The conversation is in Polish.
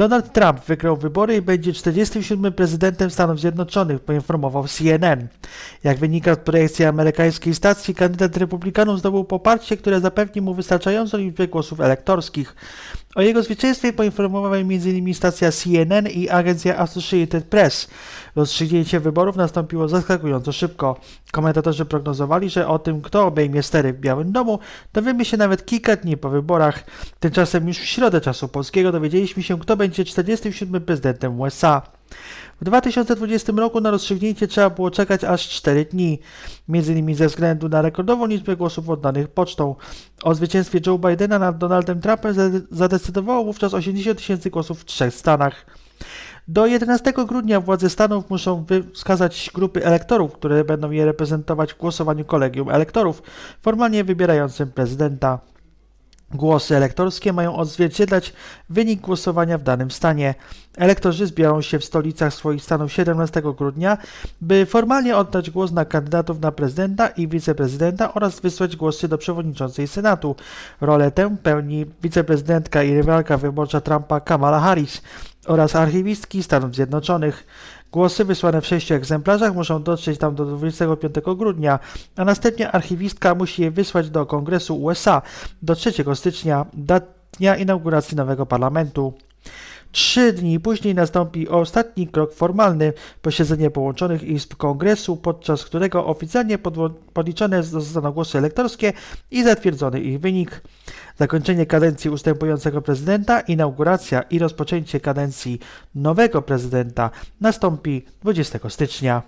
Donald Trump wygrał wybory i będzie 47. prezydentem Stanów Zjednoczonych, poinformował CNN. Jak wynika z projekcji amerykańskiej stacji, kandydat republikanów zdobył poparcie, które zapewni mu wystarczającą liczbę głosów elektorskich. O jego zwycięstwie poinformowały m.in. stacja CNN i agencja Associated Press. Rozstrzygnięcie wyborów nastąpiło zaskakująco szybko. Komentatorzy prognozowali, że o tym, kto obejmie stery w Białym Domu, dowiemy się nawet kilka dni po wyborach. Tymczasem już w środę czasu polskiego dowiedzieliśmy się, kto będzie 47. prezydentem USA. W 2020 roku na rozstrzygnięcie trzeba było czekać aż 4 dni, innymi ze względu na rekordową liczbę głosów oddanych pocztą. O zwycięstwie Joe Bidena nad Donaldem Trumpem zade- zadecydowało wówczas 80 tysięcy głosów w trzech stanach. Do 11 grudnia władze Stanów muszą wskazać grupy elektorów, które będą je reprezentować w głosowaniu kolegium elektorów, formalnie wybierającym prezydenta. Głosy elektorskie mają odzwierciedlać wynik głosowania w danym stanie. Elektorzy zbiorą się w stolicach swoich stanów 17 grudnia, by formalnie oddać głos na kandydatów na prezydenta i wiceprezydenta oraz wysłać głosy do przewodniczącej Senatu. Rolę tę pełni wiceprezydentka i rywalka wyborcza Trumpa Kamala Harris oraz archiwistki Stanów Zjednoczonych. Głosy wysłane w sześciu egzemplarzach muszą dotrzeć tam do 25 grudnia, a następnie archiwistka musi je wysłać do Kongresu USA do 3 stycznia, dnia inauguracji nowego parlamentu. Trzy dni później nastąpi ostatni krok formalny, posiedzenie połączonych izb kongresu, podczas którego oficjalnie podliczone zostaną głosy elektorskie i zatwierdzony ich wynik. Zakończenie kadencji ustępującego prezydenta, inauguracja i rozpoczęcie kadencji nowego prezydenta nastąpi 20 stycznia.